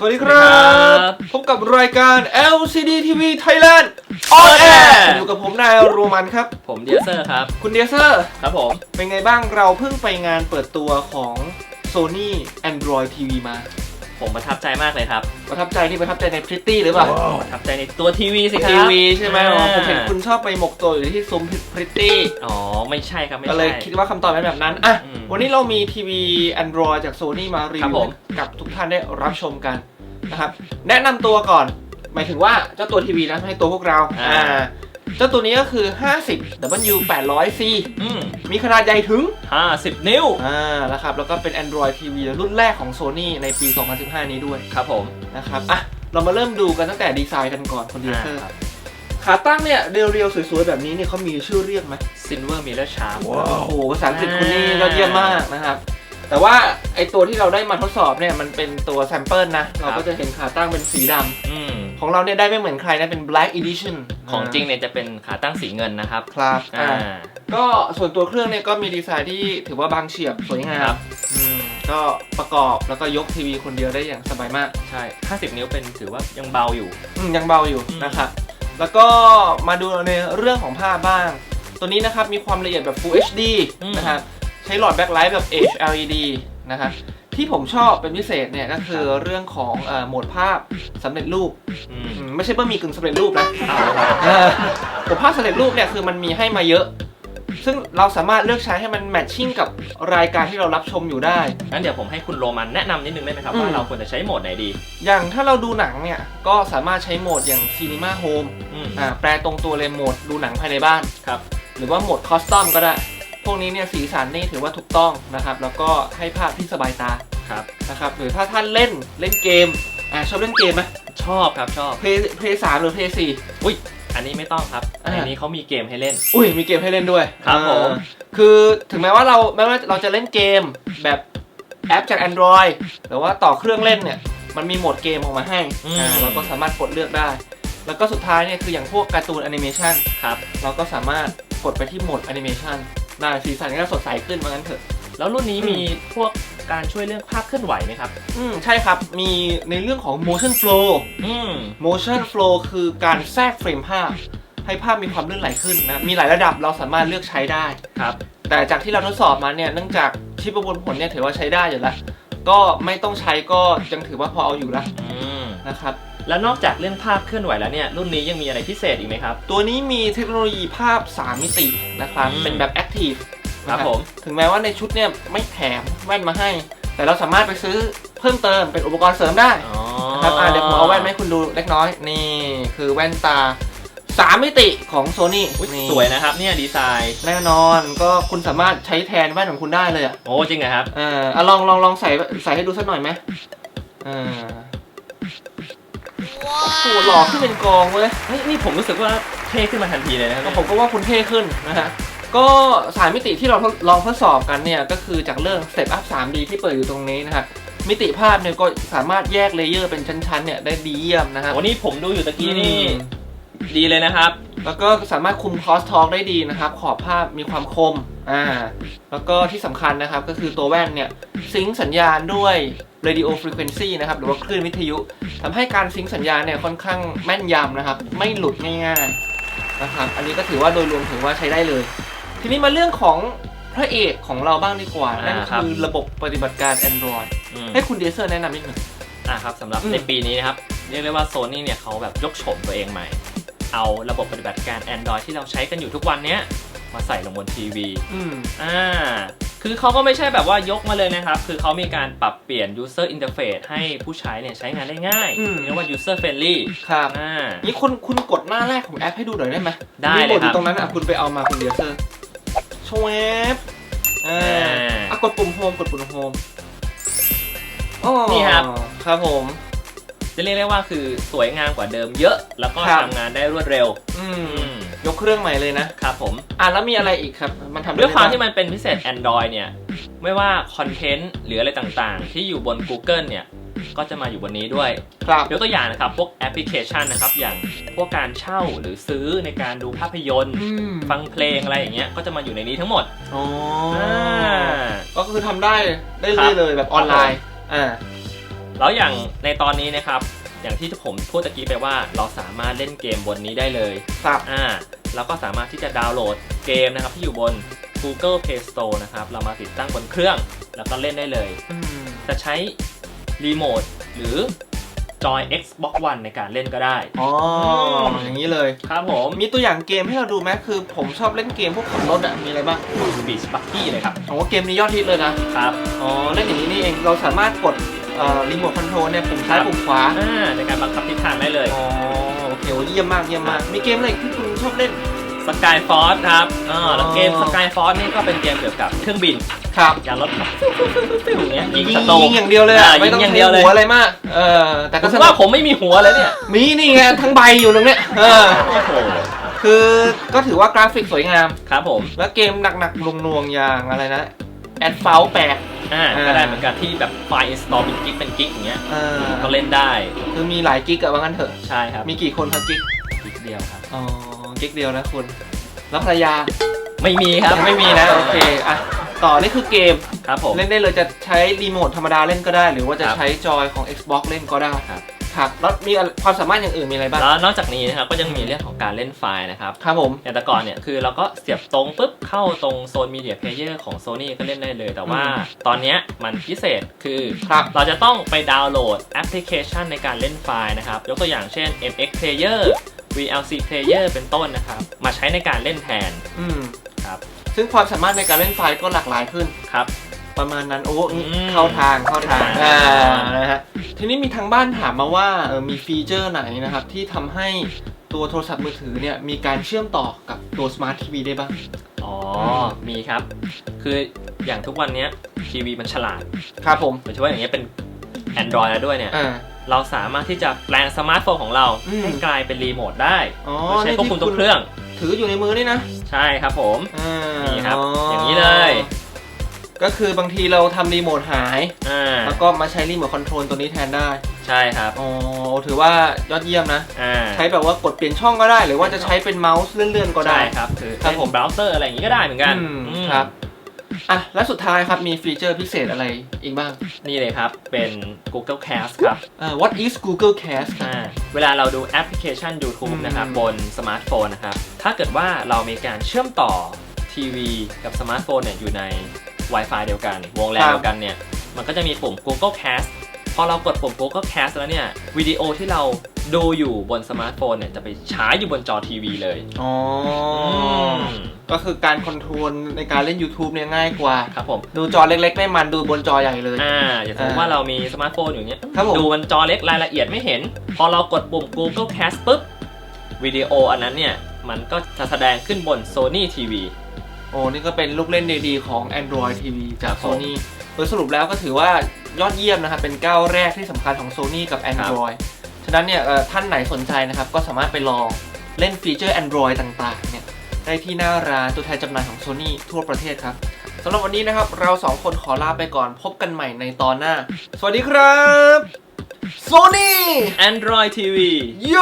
สวัสดีครับครับ พบกับรายการ LCD TV Thailand On Air อยู่กับผมนายโรมันครับ ผมเดียเซอร์ครับ คุณเดียเซอร์ครับผม เป็นไงบ้างเราเพิ่งไปงานเปิดตัวของ Sony Android TV มา ผมประทับใจมากเลยครับ ประทับใจที่ประทับใจในพริตตี้หรือเปล่าประทับใจในตัวทีวีสิครับทีวีใช่ไหมอ๋อผมเห็นอ่าคุณชอบไปหมกตัวอยู่ที่ซุ้มพริตตี้อ๋อไม่ใช่ครับไม่ก็ใช่เลยคิดว่าคำตอบเป็นแบบนั้นอะอืมวันนี้เรามีทีวี Android จาก Sony มารีครับวิผวมให้กับทุกท่านได้รับชมกันนะครับแนะนำตัวก่อน หมายถึงว่าเจ้าตัวทีวีนะไม่ใช่ตัวพวกเราอ่าเจ้าตัวนี้ก็คือ 50 W 800 C อืม มีขนาดใหญ่ถึงห้าสิบนิ้ว อ่านะครับแล้วก็เป็น Android TV รุ่นแรกของ Sony ในปี 2015 นี้ด้วยครับผมนะครับอะเรามาเริ่มดูกันตั้งแต่ดีไซน์กันก่อนคนดีเซอร์ครับขาตั้งเนี่ยเรียวๆ สวยๆ แบบนี้เนี่ยเขามีชื่อเรียกไหมซิลเวอร์มิเลอร์ชาร์โอ้โหภาษาอังกฤษคุณนี่อ่ายยอดเยี่ยมมากนะครับ แต่ว่าไอตัวที่เราได้มาทดสอบเนี่ยมันเป็นตัวแซมเปิลนะ เราก็จะเห็นขาตั้งเป็นสีดำอืม ของเราเนี่ยได้ไม่เหมือนใครนะ เป็น black edition ของจริงเนี่ยจะเป็นขาตั้งสีเงินนะครับ ครับอ่า อ่า ก็ส่วนตัวเครื่องเนี่ยก็มีดีไซน์ที่ถือว่าบางเฉียบสวยงาครัมบอืมก็ประกอบแล้วก็ยกทีวีคนเดียวได้อย่างสบายมาก ใช่ห้าสิบนิ้วเป็นถือว่ายังเบาอยู่ อืมยังเบาอยู่อืม นะครับแล้วก็มาดูในเรื่องของภาพบ้าง ตัวนี้นะครับมีความละเอียดแบบ Full HD นะครับ ใช้หลอดแบ็คไลท์แบบ HLED นะครับ ที่ผมชอบเป็นพิเศษเนี่ยก็คือเรื่องของเออโหมดภาพสำเร็จรูปอืม อืมไม่ใช่บะหมี่กึ่งสำเร็จรูปนะเอาละครับเออแต่ภาพสำเร็จรูปเนี่ยคือมันมีให้มาเยอะ ซึ่งเราสามารถเลือกใช้ให้มันแมทชิ่งกับรายการที่เรารับชมอยู่ได้ งั้นเดี๋ยวผมให้คุณโรมันแนะนำนิดนึงได้ไหมครับ อืม ว่าเราควรจะใช้โหมดไหนดีอย่างถ้าเราดูหนังเนี่ยก็สามารถใช้โหมดอย่าง Cinema Home อืม อ่าแปลตรงตัวเลยโหมดดูหนังภายในบ้าน ครับ หรือว่าโหมดคอสตอมก็ได้พ วกนี้เนี่ยสีสันนี่ถือว่าถูกต้องนะครับ แล้วก็ให้ภาพที่สบายตาครับนะครับหรือถ้าท่านเล่นเล่นเกมอ่าชอบเล่นเกมไหมชอบครับชอบเพย์เพย์สามหรือเพย์สี่อันนี้ไม่ต้องครับอ่าในนี้เขามีเกมให้เล่น อุ้ยมีเกมให้เล่นด้วยครับผมอ่าคือถึงแม้ว่าเราแม้ว่าเราจะเล่นเกมแบบแอปจาก Android หรือว่าต่อเครื่องเล่นเนี่ยมันมีโหมดเกมออกมาให้อืมอ่าเราก็สามารถกดเลือกได้ แล้วก็สุดท้ายเนี่ยคืออย่างพวกการ์ตูนแอนิเมชันครับเราก็สามารถกดไปที่โหมดแอนิเมชัน ได้สีสันก็สดใสขึ้นว่างั้นเถอะ แล้วรุ่นนี้อืมมีพวกการช่วยเรื่องภาพเคลื่อนไหวไหมครับ อืมใช่ครับ มีในเรื่องของ motion flow อืม motion flow คือการแทรกเฟรมภาพ ให้ภาพมีความลื่นไหลขึ้นนะ มีหลายระดับเราสามารถเลือกใช้ได้ ครับ แต่จากที่เราทดสอบมาเนี่ยเนื่องจากชิปประมวลผลเนี่ยถือว่าใช้ได้อยู่แล้ว ก็ไม่ต้องใช้ก็ยังถือว่าพอเอาอยู่ละอืม นะครับ แล้วนอกจากเรื่องภาพเคลื่อนไหวแล้วเนี่ยรุ่นนี้ยังมีอะไรพิเศษอีกไหมครับ ตัวนี้มีเทคโนโลยีภาพ 3 มิตินะครับอืมเป็นแบบ active ครับนะผม ถึงแม้ว่าในชุดเนี่ยไม่แถมแว่นมาให้ แต่เราสามารถไปซื้อเพิ่มเติมเป็นอุปกรณ์เสริมได้อ๋อนะครับอ่าเดี๋ยวผมเอาแว่นมาให้คุณดูเล็กน้อย นี่คือแว่นตา3มิติของ Sony อุ๊ยนี่สวยนะครับเนี่ยดีไซน์แน่นอนก็คุณสามารถใช้แทนแว่นของคุณได้เลยอะโอ้จริงเหรอครับเอออะลองลองลองใส่ใส่ให้ดูสักหน่อยไหมอ่า โอ้โหหล่อขึ้นเป็นกองเว้ยเฮ้ยนี่ผมรู้สึกว่าเท่ขึ้นมาทันทีเลยนะครับก็ผมก็ว่าคุณเท่ขึ้นนะฮะก็สามมิติที่เราทดลองทดสอบกันเนี่ยก็คือจากเรื่อง Step Up 3D ที่เปิดอยู่ตรงนี้นะครับมิติภาพเนี่ยก็สามารถแยกเลเยอร์เป็นชั้นๆเนี่ยได้ดีเยี่ยมนะครับโอ้นี่ผมดูอยู่ตะกี้นี่อืมดีเลยนะครับ แล้วก็สามารถคุม cross talk ได้ดีนะครับ ขอบภาพมีความคมอ่าแล้วก็ที่สำคัญนะครับก็คือตัวแว่นเนี่ยซิงค์สัญญาณด้วย radio frequency นะครับหรือว่าคลื่นวิทยุทำให้การซิงค์สัญญาณเนี่ยค่อนข้างแม่นยำนะครับ ไม่หลุดง่ายๆนะครับ อันนี้ก็ถือว่าโดยรวมถือว่าใช้ได้เลย ทีนี้มาเรื่องของพระเอกของเราบ้างดีกว่า นั่นอ่าครับ คือระบบปฏิบัติการ Android อืมให้คุณเดเซอร์แนะนำนิดหนึ่ง อะครับสำหรับอืม ในปีนี้นะครับ เรียกได้ว่าโซนี่เนี่ยเขาแบบยกโฉมตัวเองใหม่ เอาระบบปฏิบัติการ Android ที่เราใช้กันอยู่ทุกวันเนี้ยมาใส่ลงบนทีวีอืมอ่าคือเขาก็ไม่ใช่แบบว่ายกมาเลยนะครับ คือเขามีการปรับเปลี่ยน user interface ให้ผู้ใช้เนี่ยใช้งานได้ง่ายอืม เรียกว่า user friendly ครับอ่า นี่คุณคุณกดหน้าแรกของแอปให้ดูหน่อยได้ไหมได้มีเลยโหมดอครับยู่ตรงนั้นอะคุณไปเอามาคุณเดเซอร์ชวบอ่าอ่าอะกดปุ่มโฮมกดปุ่มโฮมอ๋อนี่ครับ ครับผม จะเรียกได้ว่าคือสวยงามกว่าเดิมเยอะ แล้วก็ครับ ทำงานได้รวดเร็ว อืมอืมยกเครื่องใหม่เลยนะ ครับผม อะแล้วมีอะไรอีกครับ มันทำได้วยความที่บ้งมันเป็นพิเศษ Android เนี่ย ไม่ว่าคอนเทนต์หรืออะไรต่างๆ ที่อยู่บน Google เนี่ย ก็จะมาอยู่บนนี้ด้วย ครับ ยกตัวอย่างนะครับ พวกแอปพลิเคชันนะครับ อย่างพวกการเช่าหรือซื้อในการดูภาพยนตร์ อืมฟังเพลงอะไรอย่างเงี้ย ก็จะมาอยู่ในนี้ทั้งหมดอ๋ออ่า ก็คือทำได้ได้ครัเรื่อบยเลยแบบออนไลน์ อ่า แล้วอย่างในตอนนี้นะครับ อย่างที่ผมพูดตะกี้ไปว่า เราสามารถเล่นเกมบนนี้ได้เลยครับอ่าแล้วก็สามารถที่จะดาวน์โหลดเกมนะครับ ที่อยู่บน Google Play Store นะครับ เรามาติดตั้งบนเครื่อง แล้วก็เล่นได้เลยอืมจะใช้รีโมทหรือจอย Xbox One ในการเล่นก็ได้ อ๋อมอย่างนี้เลย ครับผม มีตัวอย่างเกมให้เราดูไหมคือผมชอบเล่นเกมพวกขับรถอะมีอะไรบ้างบีชบักกี้เลยครับโอ้เกมนี้ยอดฮิตเลยนะครับ อ๋อ เล่นอย่างนี้นี่เอง เราสามารถกดเอ่อ รีโมทคอนโทรลเนี่ยปุ่มซ้ายครับปุ่มขวาอ่าในการบังคับทิศทางได้เลยอ๋อโอเคโอ้เยี่ยมมากเยี่ยมมากมีเกมอะไรอีกที่คุณชอบเล่นสกายฟอร์ครับอ่าแล้วอ๋อเกมสกายฟอร์นี่ก็เป็นเกมเกี่ยวกับเครื่องบินครับยานรถขับฟิวฟิวฟิวฟิวอย่างเงี้ยยิงยิงศัตรูยิงอย่างเดียวเลยอะอ่าไม่ต้องยิงอย่างใช้เดียวเลยหัวอะไรมากเออแต่ผก็มสนุว่ากผมไม่มีหัวเลยเนี่ยมีนี่ไงทั้งใบอยู่ตรงเนี้ยเออโอ้โหคือก็ถือว่ากราฟิกสวยงามครับผม แล้วเกมหนักๆลวงๆอย่างอะไรนะ แอดเฟลแปดอ่าอ่า ก็ได้เหมือนกันที่แบบไฟล์ install เป็นกิกเป็นกิกอย่างเงี้ยเออก็เล่นได้คือมีหลายกิกอะว่างั้นเถอะ ใช่ครับมีกี่คนครับกิกกิกเดียวครับ อ๋อ กิกเดียวนะคุณ แล้วภรรยาไม่มีครับยังไม่มีนะ โอเคอะต่อนี่คือเกม ครับผม เล่นได้เลยจะใช้รีโมทธรรมดาเล่นก็ได้ หรือว่าจะครับ ใช้จอยของ Xbox เล่นก็ได้ครับ ครับแล้วมีอะไรความสามารถอย่างอื่นมีอะไรบ้าง แล้วนอกจากนี้นะครับก็ยังมีเรื่องของการเล่นไฟล์นะครับครับผม อย่างแต่ก่อนเนี่ยคือเราก็เสียบตรงปุ๊บเข้าตรงโซนมีเดียเพลเยอร์ของ Sony ก็เล่นได้เลย แต่ว่าอืมตอนเนี้ยมันพิเศษคือครับเราจะต้องไปดาวน์โหลดแอปพลิเคชันในการเล่นไฟล์นะครับ ยกตัวอย่างเช่น MX Player VLC Player เป็นต้นนะครับ มาใช้ในการเล่นแทนอืมครับ ซึ่งความสามารถในการเล่นไฟล์ก็หลากหลายขึ้นครับ ประมาณนั้นโอ้อืมเข้าทางเข้าทางอ่าอ่านะฮะทีนี้มีทางบ้านถามมาว่าเออมีฟีเจอร์ไหนนะครับ ที่ทำให้ตัวโทรศัพท์มือถือเนี่ยมีการเชื่อมต่อกับตัวสมาร์ททีวีได้บ้าง อ๋อ มีครับ คืออย่างทุกวันเนี้ยทีวีมันฉลาดครับผมโดยเฉพาะอย่างเงี้ยเป็น Android แล้วด้วยเนี่ย อ่า เราสามารถที่จะแปลงสมาร์ทโฟนของเราอืม ให้กลายเป็นรีโมทได้อ๋อโดยใช้ควบคุมตัวเครื่อง ถืออยู่ในมือนี่นะใช่ครับผม อ่านี่ครับอ๋อออย่างนี้เลย ก็คือบางทีเราทำรีโมทหาย อ่าแล้วก็มาใช้รีโมทคอนโทรลตัวนี้แทนได้ ใช่ครับอ๋อ ถือว่ายอดเยี่ยมนะ อ่าใช้แบบว่ากดเปลี่ยนช่องก็ได้ หรือว่าจะใช้เป็นเมาส์เลื่อนๆก็ได้ ใช่ครับคือครับเล่นผม เบราว์เซอร์อะไรอย่างงี้ก็ได้เหมือนกันอืมอืมครับ อะ และสุดท้ายครับมีฟีเจอร์พิเศษอะไรอีกบ้างนี่เลยครับเป็น Google Cast ครับอ่า What is Google Cast ครับ อ่าเวลาเราดูแอปพลิเคชัน YouTube อืมนะครับบนสมาร์ทโฟนนะครับ ถ้าเกิดว่าเรามีการเชื่อมต่อทีวีกับสมาร์ทโฟนเนี่ยอยู่ใน Wi-Fi เดียวกัน วงแลนเดียวกันเนี่ย มันก็จะมีปุ่ม Google Cast พอเรากดปุ่ม Google Cast แล้วเนี่ยวิดีโอที่เราดูอยู่บนสมาร์ทโฟนเนี่ยจะไปฉายอยู่บนจอทีวีเลย อ๋ออมก็คือการคอนโทรลในการเล่น YouTube เนี่ยง่ายกว่า ครับผม ดูจอเล็กๆ ไม่มันดูบนจอใหญ่เลย อ่า อย่างสมมติว่าเรามีสมาร์ทโฟนอยู่เนี้ย ครับผม ดูบนจอเล็กรายละเอียดไม่เห็น พอเรากดปุ่ม Google Cast ปุ๊บวิดีโออันนั้นเนี่ย มันก็จะแสดงขึ้นบน Sony TV โอ้นี่ก็เป็นลูกเล่นดีๆของ Android TV จากครับผม Sony โดยสรุปแล้วก็ถือว่ายอดเยี่ยมนะครับ เป็นก้าวแรกที่สำคัญของ Sony กับ Android ฉะนั้นเนี่ยเอ่อท่านไหนสนใจนะครับ ก็สามารถไปลองเล่นฟีเจอร์ Android ต่างๆเนี่ยได้ที่หน้าร้านตัวแทนจำหน่ายของ Sony ทั่วประเทศครับสำหรับวันนี้นะครับ เราสองคนขอลาไปก่อนพบกันใหม่ในตอนหน้า สวัสดีครับ Sony Android TV โย